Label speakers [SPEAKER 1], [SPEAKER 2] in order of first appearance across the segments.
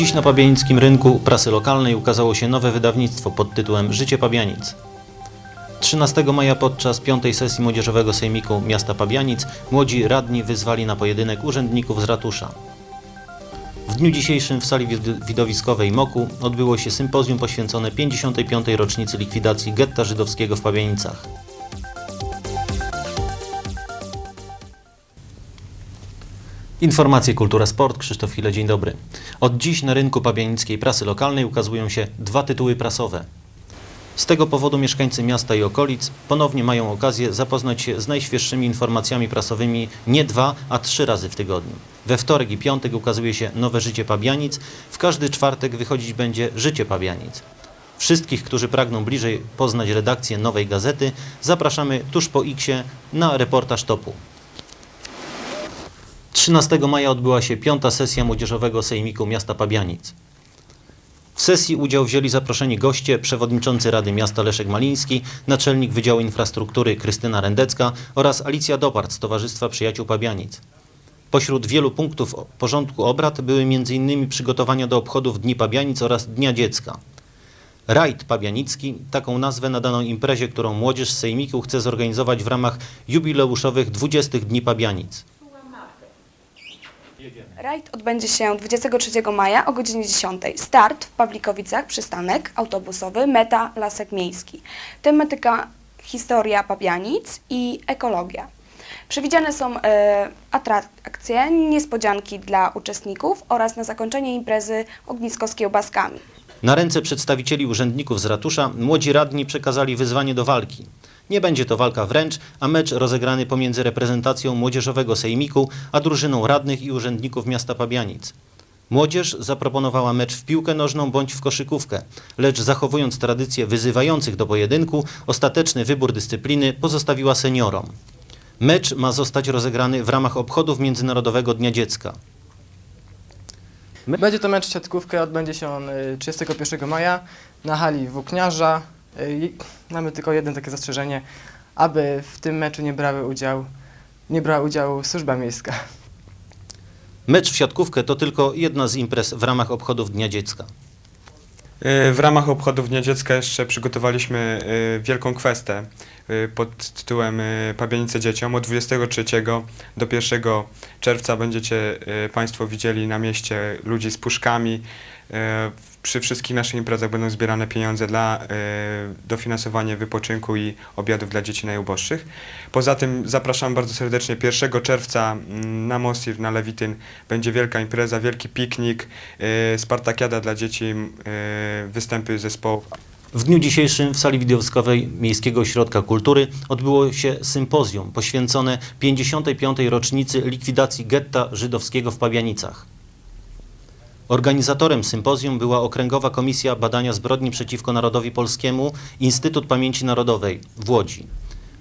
[SPEAKER 1] Dziś na pabianickim rynku prasy lokalnej ukazało się nowe wydawnictwo pod tytułem Życie Pabianic. 13 maja podczas piątej sesji Młodzieżowego Sejmiku Miasta Pabianic młodzi radni wyzwali na pojedynek urzędników z ratusza. W dniu dzisiejszym w sali wid- widowiskowej MOKU odbyło się sympozjum poświęcone 55. rocznicy likwidacji getta żydowskiego w Pabianicach. Informacje Kultura Sport, Krzysztof Chwile, dzień dobry. Od dziś na rynku pabianickiej prasy lokalnej ukazują się dwa tytuły prasowe. Z tego powodu mieszkańcy miasta i okolic ponownie mają okazję zapoznać się z najświeższymi informacjami prasowymi nie dwa, a trzy razy w tygodniu. We wtorek i piątek ukazuje się Nowe Życie Pabianic, w każdy czwartek wychodzić będzie Życie Pabianic. Wszystkich, którzy pragną bliżej poznać redakcję nowej gazety, zapraszamy tuż po X na reportaż topu. 13 maja odbyła się piąta sesja Młodzieżowego Sejmiku Miasta Pabianic. W sesji udział wzięli zaproszeni goście, przewodniczący Rady Miasta Leszek Maliński, naczelnik Wydziału Infrastruktury Krystyna Rendecka oraz Alicja Dopart z Towarzystwa Przyjaciół Pabianic. Pośród wielu punktów porządku obrad były m.in. przygotowania do obchodów Dni Pabianic oraz Dnia Dziecka. Rajd Pabianicki, taką nazwę nadano imprezie, którą młodzież z Sejmiku chce zorganizować w ramach jubileuszowych 20 Dni Pabianic.
[SPEAKER 2] Rajd odbędzie się 23 maja o godzinie 10. Start w Pawlikowicach, przystanek autobusowy, meta Lasek Miejski. Tematyka historia Pabianic i ekologia. Przewidziane są e, atrakcje, niespodzianki dla uczestników oraz na zakończenie imprezy ognisko z kiełbaskami.
[SPEAKER 1] Na ręce przedstawicieli urzędników z ratusza młodzi radni przekazali wyzwanie do walki. Nie będzie to walka wręcz, a mecz rozegrany pomiędzy reprezentacją młodzieżowego sejmiku, a drużyną radnych i urzędników miasta Pabianic. Młodzież zaproponowała mecz w piłkę nożną bądź w koszykówkę, lecz zachowując tradycję wyzywających do pojedynku, ostateczny wybór dyscypliny pozostawiła seniorom. Mecz ma zostać rozegrany w ramach obchodów Międzynarodowego Dnia Dziecka.
[SPEAKER 3] Będzie to mecz siatkówkę, odbędzie się on y, 31 maja na hali Włókniarza. Y, i Mamy tylko jedno takie zastrzeżenie, aby w tym meczu nie brały udział, nie brała udziału służba miejska.
[SPEAKER 1] Mecz w siatkówkę to tylko jedna z imprez w ramach obchodów Dnia Dziecka.
[SPEAKER 4] Y, W ramach obchodów Dnia Dziecka jeszcze przygotowaliśmy y, wielką kwestę pod tytułem Pabianice dzieciom. Od 23 do 1 czerwca będziecie Państwo widzieli na mieście ludzi z puszkami. Y, Przy wszystkich naszych imprezach będą zbierane pieniądze dla y, dofinansowania wypoczynku i obiadów dla dzieci najuboższych. Poza tym zapraszam bardzo serdecznie 1 czerwca mm, na Mosir, na Lewityn. Będzie wielka impreza, wielki piknik, y, Spartakiada dla dzieci, występy zespołów.
[SPEAKER 1] W dniu dzisiejszym w sali widowiskowej Miejskiego Ośrodka Kultury odbyło się sympozjum poświęcone 55. rocznicy likwidacji getta żydowskiego w Pabianicach. Organizatorem sympozjum była Okręgowa Komisja Badania Zbrodni przeciwko Narodowi Polskiemu Instytut Pamięci Narodowej w Łodzi.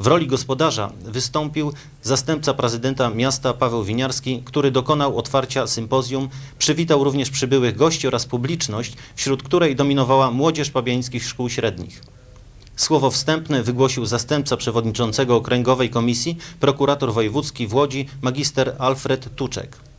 [SPEAKER 1] W roli gospodarza wystąpił zastępca prezydenta miasta Paweł Winiarski, który dokonał otwarcia sympozjum, przywitał również przybyłych gości oraz publiczność, wśród której dominowała młodzież pabiańskich szkół średnich. Słowo wstępne wygłosił zastępca przewodniczącego Okręgowej Komisji, prokurator wojewódzki w Łodzi, magister Alfred Tuczek.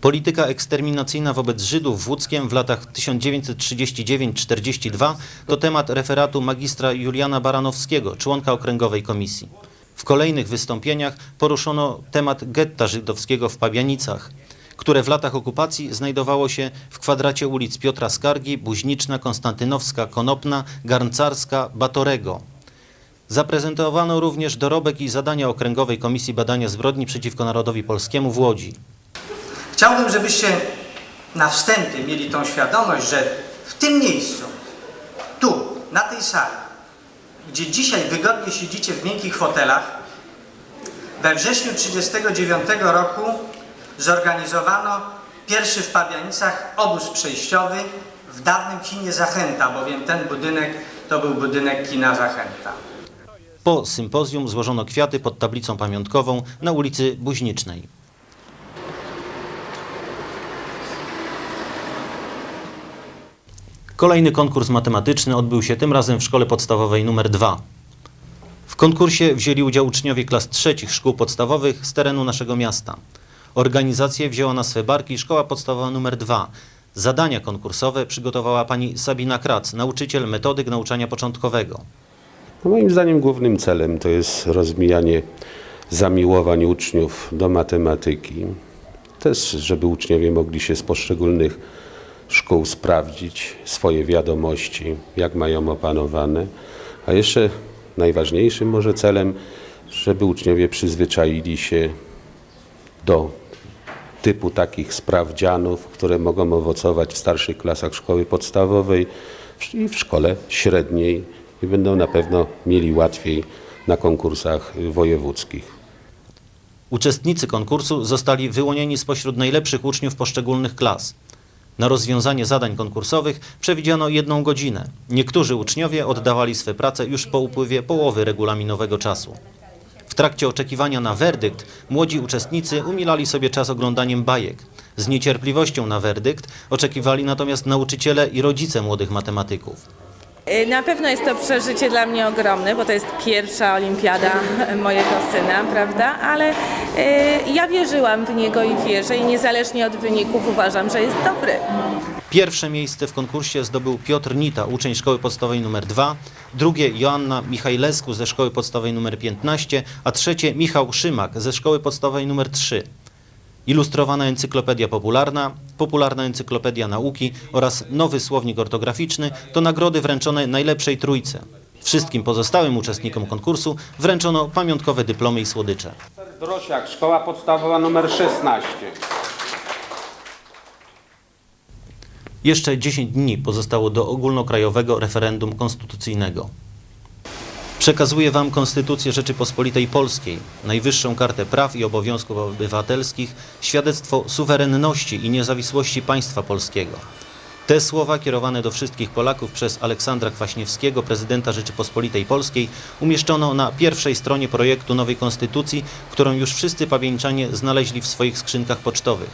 [SPEAKER 1] Polityka eksterminacyjna wobec Żydów w Łódzkiem w latach 1939-42 to temat referatu magistra Juliana Baranowskiego, członka Okręgowej Komisji. W kolejnych wystąpieniach poruszono temat getta żydowskiego w Pabianicach, które w latach okupacji znajdowało się w kwadracie ulic Piotra Skargi, Buźniczna, Konstantynowska, Konopna, Garncarska, Batorego. Zaprezentowano również dorobek i zadania Okręgowej Komisji Badania Zbrodni przeciwko Narodowi Polskiemu w Łodzi.
[SPEAKER 5] Chciałbym, żebyście na wstępie mieli tą świadomość, że w tym miejscu, tu, na tej sali, gdzie dzisiaj wygodnie siedzicie w miękkich fotelach, we wrześniu 1939 roku zorganizowano pierwszy w Pabianicach obóz przejściowy w dawnym kinie Zachęta, bowiem ten budynek to był budynek kina Zachęta.
[SPEAKER 1] Po sympozjum złożono kwiaty pod tablicą pamiątkową na ulicy Buźnicznej. Kolejny konkurs matematyczny odbył się tym razem w szkole podstawowej nr 2. W konkursie wzięli udział uczniowie klas trzecich szkół podstawowych z terenu naszego miasta. Organizację wzięła na swe barki Szkoła Podstawowa nr 2. Zadania konkursowe przygotowała pani Sabina Krac, nauczyciel metodyk nauczania początkowego.
[SPEAKER 6] Moim zdaniem głównym celem to jest rozwijanie zamiłowań uczniów do matematyki. Też, żeby uczniowie mogli się z poszczególnych szkół sprawdzić swoje wiadomości, jak mają opanowane. A jeszcze najważniejszym może celem, żeby uczniowie przyzwyczaili się do typu takich sprawdzianów, które mogą owocować w starszych klasach szkoły podstawowej i w szkole średniej i będą na pewno mieli łatwiej na konkursach wojewódzkich.
[SPEAKER 1] Uczestnicy konkursu zostali wyłonieni spośród najlepszych uczniów poszczególnych klas. Na rozwiązanie zadań konkursowych przewidziano jedną godzinę. Niektórzy uczniowie oddawali swe prace już po upływie połowy regulaminowego czasu. W trakcie oczekiwania na werdykt młodzi uczestnicy umilali sobie czas oglądaniem bajek. Z niecierpliwością na werdykt oczekiwali natomiast nauczyciele i rodzice młodych matematyków.
[SPEAKER 7] Y, Na pewno jest to przeżycie dla mnie ogromne, bo to jest pierwsza olimpiada mojego syna, prawda? Ale y, ja wierzyłam w niego i wierzę i niezależnie od wyników uważam, że jest dobry.
[SPEAKER 1] Pierwsze miejsce w konkursie zdobył Piotr Nita, uczeń szkoły podstawowej nr 2, drugie Joanna Michajlesku ze szkoły podstawowej nr 15, a trzecie Michał Szymak ze szkoły podstawowej nr 3. Ilustrowana encyklopedia popularna, popularna encyklopedia nauki oraz nowy słownik ortograficzny to nagrody wręczone najlepszej trójce. Wszystkim pozostałym uczestnikom konkursu wręczono pamiątkowe dyplomy i słodycze.
[SPEAKER 8] Drosiak, szkoła podstawowa nr 16.
[SPEAKER 1] Jeszcze 10 dni pozostało do ogólnokrajowego referendum konstytucyjnego. Przekazuję Wam Konstytucję Rzeczypospolitej Polskiej, najwyższą kartę praw i obowiązków obywatelskich, świadectwo suwerenności i niezawisłości państwa polskiego. Te słowa kierowane do wszystkich Polaków przez Aleksandra Kwaśniewskiego, prezydenta Rzeczypospolitej Polskiej, umieszczono na pierwszej stronie projektu nowej konstytucji, którą już wszyscy pamięczanie znaleźli w swoich skrzynkach pocztowych.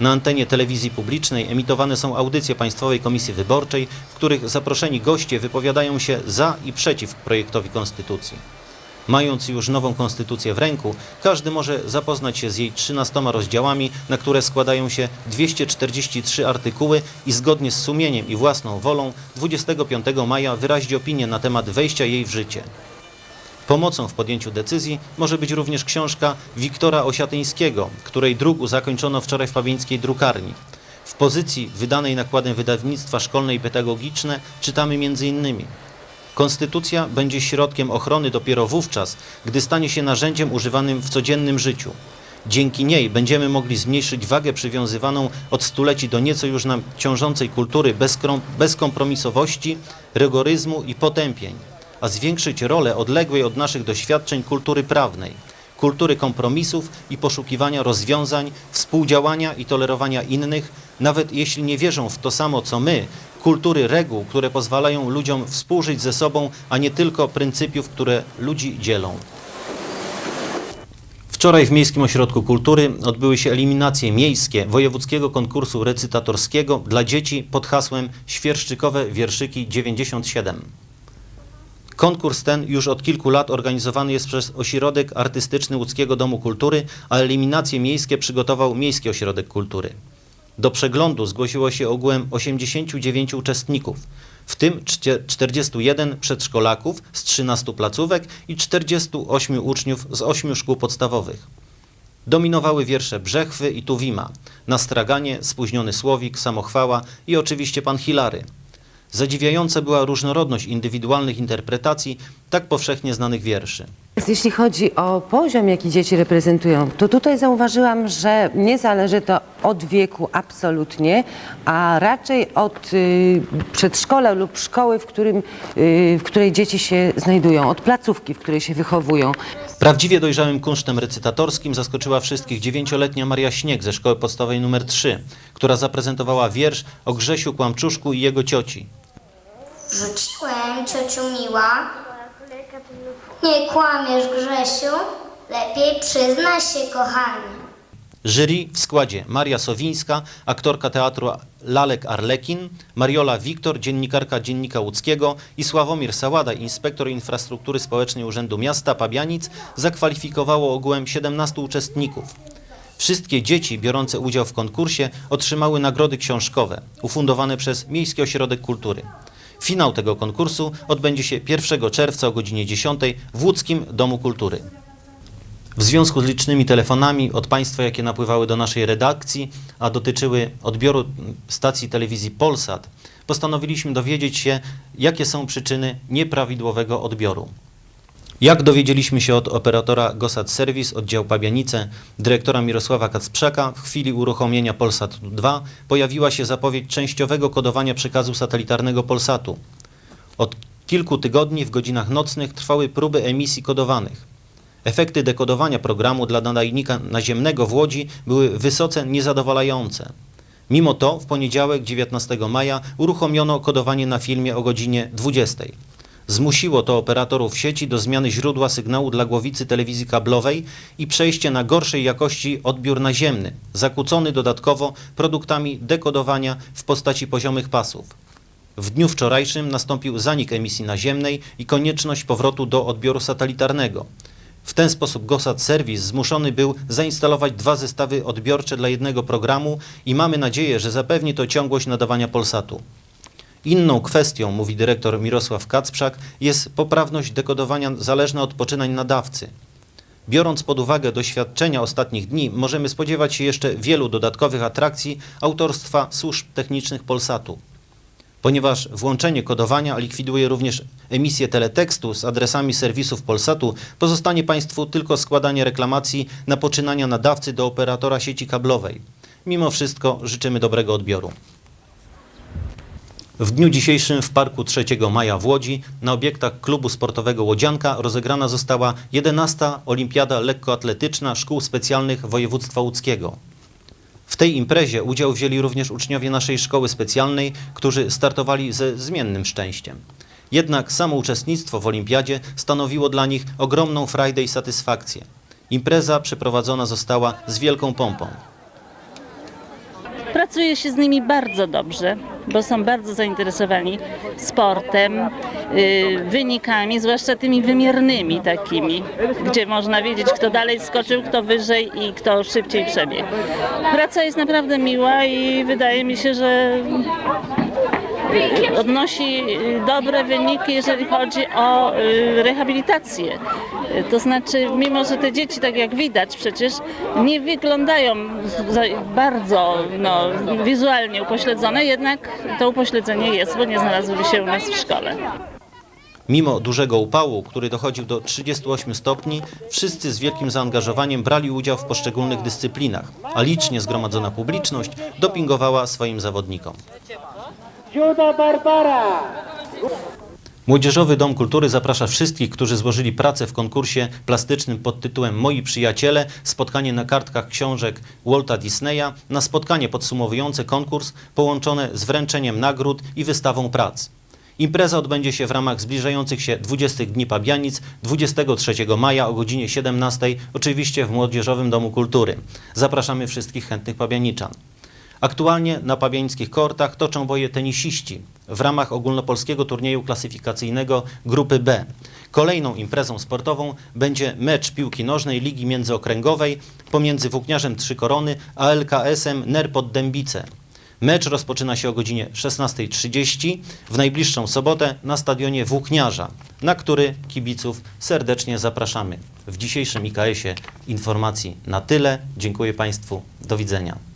[SPEAKER 1] Na antenie telewizji publicznej emitowane są audycje Państwowej Komisji Wyborczej, w których zaproszeni goście wypowiadają się za i przeciw projektowi konstytucji. Mając już nową konstytucję w ręku, każdy może zapoznać się z jej 13 rozdziałami, na które składają się 243 artykuły i zgodnie z sumieniem i własną wolą 25 maja wyrazić opinię na temat wejścia jej w życie. Pomocą w podjęciu decyzji może być również książka Wiktora Osiatyńskiego, której druku zakończono wczoraj w pabieńskiej drukarni. W pozycji wydanej nakładem wydawnictwa szkolne i pedagogiczne czytamy m.in. Konstytucja będzie środkiem ochrony dopiero wówczas, gdy stanie się narzędziem używanym w codziennym życiu. Dzięki niej będziemy mogli zmniejszyć wagę przywiązywaną od stuleci do nieco już nam ciążącej kultury bezkompromisowości, rygoryzmu i potępień, a zwiększyć rolę odległej od naszych doświadczeń kultury prawnej, kultury kompromisów i poszukiwania rozwiązań, współdziałania i tolerowania innych, nawet jeśli nie wierzą w to samo co my, kultury reguł, które pozwalają ludziom współżyć ze sobą, a nie tylko pryncypiów, które ludzi dzielą. Wczoraj w Miejskim Ośrodku Kultury odbyły się eliminacje miejskie wojewódzkiego konkursu recytatorskiego dla dzieci pod hasłem Świerszczykowe wierszyki 97. Konkurs ten już od kilku lat organizowany jest przez Ośrodek Artystyczny Łódzkiego Domu Kultury, a eliminacje miejskie przygotował Miejski Ośrodek Kultury. Do przeglądu zgłosiło się ogółem 89 uczestników, w tym czcie- 41 przedszkolaków z 13 placówek i 48 uczniów z 8 szkół podstawowych. Dominowały wiersze Brzechwy i Tuwima, Nastraganie, Spóźniony Słowik, Samochwała i oczywiście Pan Hilary. Zadziwiająca była różnorodność indywidualnych interpretacji tak powszechnie znanych wierszy.
[SPEAKER 9] Jeśli chodzi o poziom, jaki dzieci reprezentują, to tutaj zauważyłam, że nie zależy to od wieku absolutnie, a raczej od y, przedszkola lub szkoły, w, którym, y, w której dzieci się znajdują, od placówki, w której się wychowują.
[SPEAKER 1] Prawdziwie dojrzałym kunsztem recytatorskim zaskoczyła wszystkich dziewięcioletnia Maria Śnieg ze szkoły podstawowej nr 3, która zaprezentowała wiersz o Grzesiu Kłamczuszku i jego cioci.
[SPEAKER 10] Rzuciłem ciociu miła. Nie kłamiesz Grzesiu, lepiej przyznaj się kochanie.
[SPEAKER 1] Jury w składzie Maria Sowińska, aktorka teatru Lalek Arlekin, Mariola Wiktor, dziennikarka Dziennika Łódzkiego i Sławomir Sałada, inspektor infrastruktury społecznej Urzędu Miasta Pabianic, zakwalifikowało ogółem 17 uczestników. Wszystkie dzieci biorące udział w konkursie otrzymały nagrody książkowe ufundowane przez Miejski Ośrodek Kultury. Finał tego konkursu odbędzie się 1 czerwca o godzinie 10 w Łódzkim Domu Kultury. W związku z licznymi telefonami od Państwa, jakie napływały do naszej redakcji, a dotyczyły odbioru stacji telewizji Polsat, postanowiliśmy dowiedzieć się, jakie są przyczyny nieprawidłowego odbioru. Jak dowiedzieliśmy się od operatora Gosat Service oddział Pabianice, dyrektora Mirosława Kacprzaka, w chwili uruchomienia Polsatu 2 pojawiła się zapowiedź częściowego kodowania przekazu satelitarnego Polsatu. Od kilku tygodni w godzinach nocnych trwały próby emisji kodowanych. Efekty dekodowania programu dla nadajnika naziemnego w Łodzi były wysoce niezadowalające. Mimo to w poniedziałek 19 maja uruchomiono kodowanie na filmie o godzinie 20. Zmusiło to operatorów sieci do zmiany źródła sygnału dla głowicy telewizji kablowej i przejście na gorszej jakości odbiór naziemny, zakłócony dodatkowo produktami dekodowania w postaci poziomych pasów. W dniu wczorajszym nastąpił zanik emisji naziemnej i konieczność powrotu do odbioru satelitarnego. W ten sposób Gosat Service zmuszony był zainstalować dwa zestawy odbiorcze dla jednego programu i mamy nadzieję, że zapewni to ciągłość nadawania Polsatu. Inną kwestią, mówi dyrektor Mirosław Kacprzak, jest poprawność dekodowania zależna od poczynań nadawcy. Biorąc pod uwagę doświadczenia ostatnich dni, możemy spodziewać się jeszcze wielu dodatkowych atrakcji autorstwa służb technicznych Polsatu. Ponieważ włączenie kodowania likwiduje również emisję teletekstu z adresami serwisów Polsatu, pozostanie Państwu tylko składanie reklamacji na poczynania nadawcy do operatora sieci kablowej. Mimo wszystko życzymy dobrego odbioru. W dniu dzisiejszym w Parku 3 Maja w Łodzi na obiektach klubu sportowego Łodzianka rozegrana została 11. Olimpiada Lekkoatletyczna Szkół Specjalnych Województwa Łódzkiego. W tej imprezie udział wzięli również uczniowie naszej szkoły specjalnej, którzy startowali ze zmiennym szczęściem. Jednak samo uczestnictwo w olimpiadzie stanowiło dla nich ogromną frajdę i satysfakcję. Impreza przeprowadzona została z wielką pompą.
[SPEAKER 11] Pracuje się z nimi bardzo dobrze, bo są bardzo zainteresowani sportem, y, wynikami, zwłaszcza tymi wymiernymi takimi, gdzie można wiedzieć, kto dalej skoczył, kto wyżej i kto szybciej przebiegł. Praca jest naprawdę miła i wydaje mi się, że odnosi y, dobre wyniki, jeżeli chodzi o y, rehabilitację. To znaczy, mimo że te dzieci, tak jak widać przecież, nie wyglądają bardzo no, wizualnie upośledzone, jednak to upośledzenie jest, bo nie znalazły się u nas w szkole.
[SPEAKER 1] Mimo dużego upału, który dochodził do 38 stopni, wszyscy z wielkim zaangażowaniem brali udział w poszczególnych dyscyplinach, a licznie zgromadzona publiczność dopingowała swoim zawodnikom. Młodzieżowy Dom Kultury zaprasza wszystkich, którzy złożyli pracę w konkursie plastycznym pod tytułem Moi Przyjaciele, spotkanie na kartkach książek Walta Disneya, na spotkanie podsumowujące konkurs połączone z wręczeniem nagród i wystawą prac. Impreza odbędzie się w ramach zbliżających się 20 Dni Pabianic 23 maja o godzinie 17, oczywiście w Młodzieżowym Domu Kultury. Zapraszamy wszystkich chętnych pabianiczan. Aktualnie na pabiańskich kortach toczą boje tenisiści w ramach ogólnopolskiego turnieju klasyfikacyjnego Grupy B. Kolejną imprezą sportową będzie mecz piłki nożnej Ligi Międzyokręgowej pomiędzy Włókniarzem Trzy Korony a LKS-em Nerpot Dębice. Mecz rozpoczyna się o godzinie 16.30 w najbliższą sobotę na stadionie Włókniarza, na który kibiców serdecznie zapraszamy. W dzisiejszym IKS-ie informacji na tyle. Dziękuję Państwu. Do widzenia.